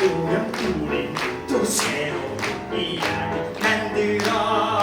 오면 우리 또 새로운 이야기 만들어.